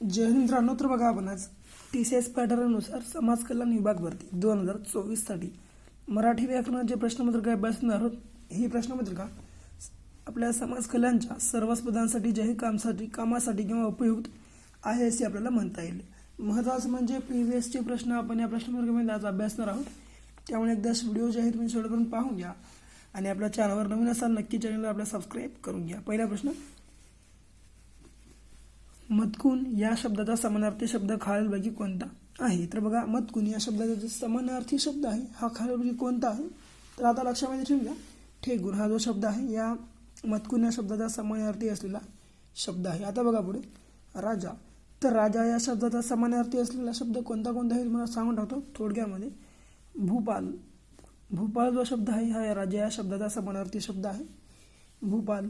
जय हिंद मित्रांनो. तर बघा आपण आज टी सी एस पॅटर्ननुसार समाज कल्याण विभाग भरती दोन हजार चोवीससाठी. मराठी व्याकरणाचे प्रश्नपत्रिका अभ्यासणार आहोत. ही प्रश्नपत्रिका आपल्या समाज कल्याणच्या सर्वच पदांसाठी कामसाठी कामासाठी किंवा उपयुक्त आहे असे आपल्याला म्हणता येईल. महत्त्वाचं म्हणजे पी व्ही एसचे प्रश्न आपण या प्रश्नपत्रिकेमध्ये आज अभ्यासणार आहोत त्यामुळे एकदा व्हिडिओ जे आहे तुम्ही शेवटपर्यंत पाहून घ्या. आणि आपल्या चॅनलवर नवीन असाल नक्की चॅनलला आपल्या सबस्क्राईब करून घ्या. पहिला प्रश्न मतकून या शब्दाचा समानार्थी शब्द खालीलपैकी कोणता आहे? तर बघा मतकून या शब्दाचा जो समानार्थी शब्द आहे हा खालीलपैकी कोणता आहे? तर आता लक्षामध्ये ठेवून घ्या ठेगुर हा जो शब्द आहे या मतकून या शब्दाचा समानार्थी असलेला शब्द आहे. आता बघा पुढे. राजा. तर राजा या शब्दाचा समानार्थी असलेला शब्द कोणता कोणता आहे? तुम्हाला सांगून टाकतो थोडक्यामध्ये. भूपाल. भूपाल जो शब्द आहे हा या राजा या शब्दाचा समानार्थी शब्द आहे. भूपाल.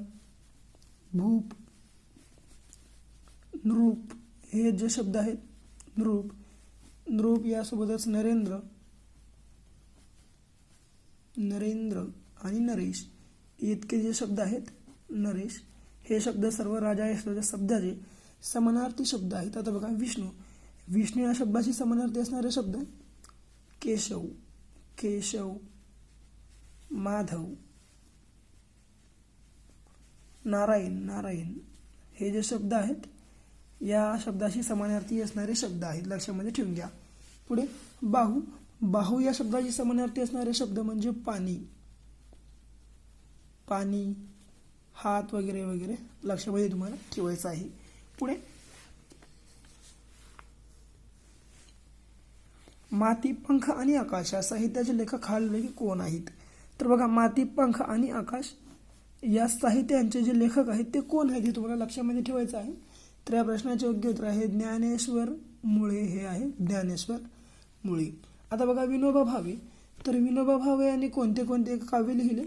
भूप. नृप हे जे शब्द आहेत नृप नृप यासोबतच नरेंद्र नरेंद्र आणि नरेश इतके जे शब्द आहेत नरेश हे शब्द सर्व राजा या शब्दाचे समानार्थी शब्द आहेत. आता बघा विष्णू. विष्णू या शब्दाशी समानार्थी असणारे शब्द केशव केशव माधव नारायण नारायण हे जे शब्द आहेत या शब्दाशी समानार्थी असणारे शब्द आहेत. लक्षामध्ये ठेवून घ्या. पुढे बाहू. बाहू या शब्दाशी समानार्थी असणारे शब्द म्हणजे पाणी. पाणी हात वगैरे वगैरे लक्षामध्ये तुम्हाला ठेवायचं आहे. पुढे माती पंख आणि आकाश या साहित्याचे लेखक खालीलपैकी कोण आहेत? तर बघा माती पंख आणि आकाश या साहित्यांचे जे लेखक आहेत ते कोण आहेत हे तुम्हाला लक्षामध्ये ठेवायचं आहे. तर या प्रश्नाचे योग्य उत्तर आहे ज्ञानेश्वर मुळे हे आहे. ज्ञानेश्वर मुळे. आता बघा विनोबा भावे. तर विनोबा भावे यांनी कोणते कोणते काव्य लिहिले?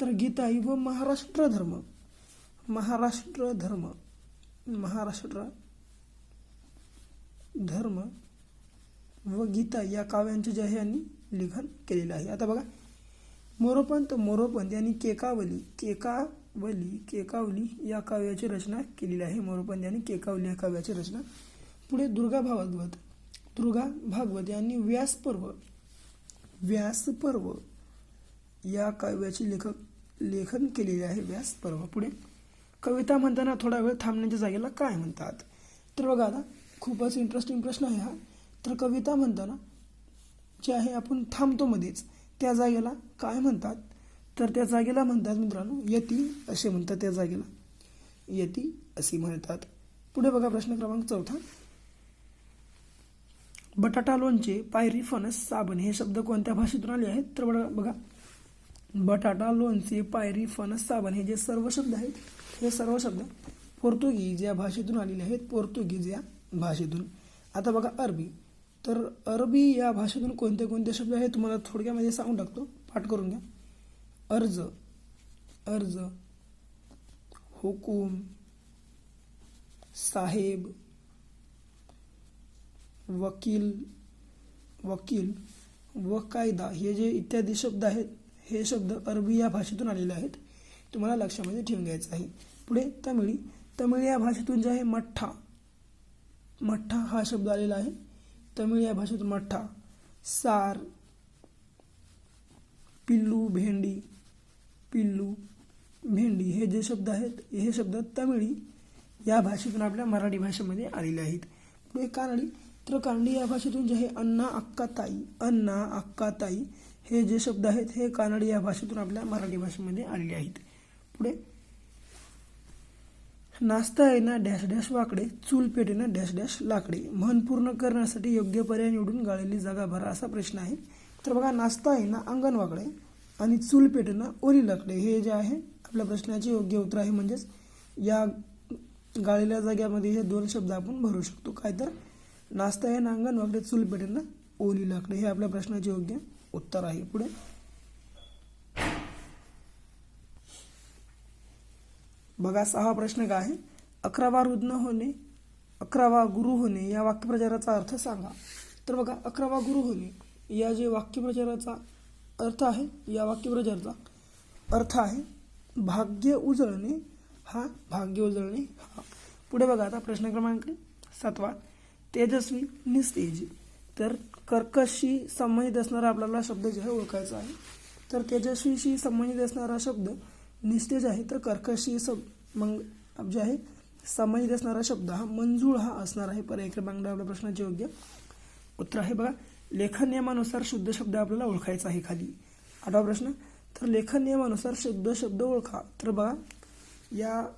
तर गीताई व महाराष्ट्र धर्म. महाराष्ट्र धर्म. महाराष्ट्र धर्म व गीता या काव्यांचे जे आहे यांनी लिखाण केलेलं आहे. आता बघा मोरोपंत मोरोपंत यांनी केकावली. केका वली केकावली या काव्याची रचना केलेली आहे. मोरोपंत यांनी केकावली या काव्याची रचना. पुढे दुर्गा भागवत. दुर्गा भागवत यांनी व्यासपर्व व्यासपर्व या काव्याचे लेखक लेखन केलेले आहे व्यासपर्व पुढे कविता म्हणताना थोडा वेळ थांबण्याच्या जागेला काय म्हणतात? तर बघा आता खूपच इंटरेस्टिंग प्रश्न आहे हा. तर कविता म्हणताना जे आहे आपण थांबतो मध्येच त्या जागेला काय म्हणतात? तर त्या जागेला म्हणतात मित्रांनो यती असे म्हणतात त्या जागेला. यती असे म्हणतात. पुढे बघा प्रश्न क्रमांक चौथा. बटाटा लोणचे पायरी फणस साबण हे शब्द कोणत्या भाषेतून आले आहेत? तर बघा बघा. बटाटा लोणचे पायरी फणस साबण हे जे सर्व शब्द आहेत हे सर्व शब्द पोर्तुगीज या भाषेतून आलेले आहेत. पोर्तुगीज या भाषेतून. आता बघा अरबी. तर अरबी या भाषेतून कोणते कोणते शब्द आहेत? तुम्हाला थोडक्यामध्ये सांगून टाकतो. पाठ करून घ्या. अर्ज अर्ज हुकूम साहेब वकील वकील व कायदा हे जे इत्यादी शब्द आहेत हे शब्द अरबी या भाषेतून आलेले आहेत. तुम्हाला लक्षामध्ये ठेवून घ्यायचं आहे. पुढे तमिळी तमिळ या भाषेतून जे आहे मठ्ठा मठ्ठा हा शब्द आलेला आहे. तमिळ या भाषेतून मठ्ठा सार पिल्लू भेंडी पिल्लू भेंडी हे जे शब्द आहेत हे शब्द तमिळी या भाषेतून आपल्या मराठी भाषेमध्ये आलेले आहेत. पुढे कानडी तर कानडी या भाषेतून जे आहे अण्णा अक्का ताई अण्णा अक्का ताई हे जे शब्द आहेत हे कानडी या भाषेतून आपल्या मराठी भाषेमध्ये आलेले आहेत. पुढे. नास्ता आहे ना डॅश डॅश वाकडे चूल पेटेना डॅश डॅश लाकडे. म्हण पूर्ण करण्यासाठी योग्य पर्याय निवडून गाळलेली जागा भरा असा प्रश्न आहे. तर बघा नाचता ना अंगण वाकडे. आणि चूल पेटणं ओली लाकडे हे जे आहे आपल्या प्रश्नाचे योग्य उत्तर आहे म्हणजेच या गाळलेल्या जाग्यामध्ये हे दोन शब्द आपण भरू शकतो. काय तर? नाचता हे नांगण वाकडे चूल पेटणं ओली लाकडे हे आपल्या प्रश्नाचे योग्य उत्तर आहे. पुढे. बघा सहा प्रश्न काय आहे? अकरावा रुग्ण होणे अकरावा गुरु होणे या वाक्यप्रचाराचा अर्थ सांगा. तर बघा अकरावा गुरु होणे या जे वाक्यप्रचाराचा अर्थ आहे या वाक्यप्रचाराचा अर्थ आहे भाग्य उजळणे हा भाग्य उजळणे हा. पुढे बघा आता प्रश्न क्रमांक सातवा. तेजस्वी निस्तेज तर कर्कशशी संबंधित असणारा आपल्याला शब्द जे आहे ओळखायचा आहे. तर तेजस्वीशी संबंधित असणारा शब्द निस्तेज आहे. तर कर्कशशी सब मग जे आहे संबंधित असणारा शब्द हा मंजूळ हा असणार आहे. पर्याय क्रमांक आपल्या प्रश्नाचे योग्य. उत्तर आहे बघा. लेखन नियमानुसार शुद्ध शब्द आपल्याला ओळखायचा आहे खाली. आठवा प्रश्न. तर लेखन नियमानुसार शुद्ध शब्द ओळखा. तर बघा या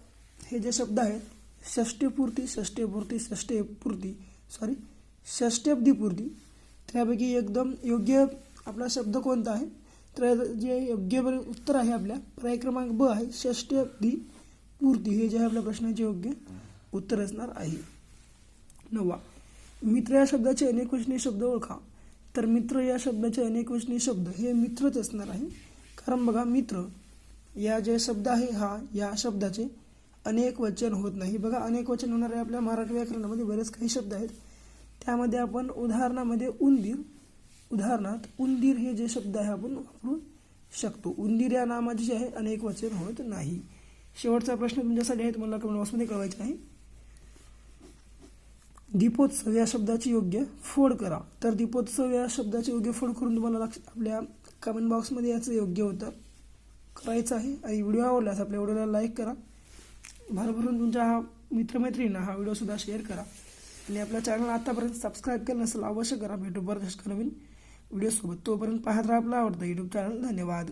हे जे शब्द आहेत षष्टीपूर्ती षष्टीपूर्ती षष्टीपूर्ती सॉरी षष्ट्यब्दीपूर्ती त्यापैकी एकदम योग्य आपला शब्द कोणता आहे? तर जे योग्य उत्तर आहे आपल्या पर्याय क्रमांक ब आहे षष्ट्यब्दी पूर्ती हे जे आहे आपल्या प्रश्नाचे योग्य उत्तर असणार आहे. नववा मित्र या शब्दाचे अनेक शब्द ओळखा. तर मित्र या शब्दाचे अनेक वचनी शब्द हे मित्रच असणार आहे. कारण बघा मित्र या जे शब्द आहे हा या शब्दाचे अनेक वचन होत नाही. बघा अनेक वचन होणारे आपल्या मराठी व्याकरणामध्ये बरेच काही शब्द आहेत. त्यामध्ये आपण उदाहरणामध्ये उंदीर उदाहरणार्थ उंदीर हे जे शब्द आहे आपण वापरू शकतो. उंदीर या नामाचे जे आहे अनेक वचन होत नाही. शेवटचा प्रश्न तुमच्यासाठी आहे तुम्हाला कमेंट बॉक्समध्ये कळवायचा आहे. दीपोत्सव या शब्दाची योग्य फोड करा. तर दीपोत्सव या शब्दाचे योग्य फोड करून तुम्हाला लक्ष आपल्या कमेंट बॉक्समध्ये याचं योग्य होतं करायचं आहे. आणि व्हिडिओ आवडल्यास आपल्या व्हिडिओला लाईक करा. भरभरून तुमच्या हा मित्रमैत्रिणींना हा व्हिडिओसुद्धा शेअर करा. आणि आपल्या चॅनल आतापर्यंत सबस्क्राईब केलं नसेल अवश्य करा. भेटू बरं नवीन व्हिडिओसोबत तोपर्यंत पाहत राहा आपला आवडतं यूट्यूब चॅनल धन्यवाद.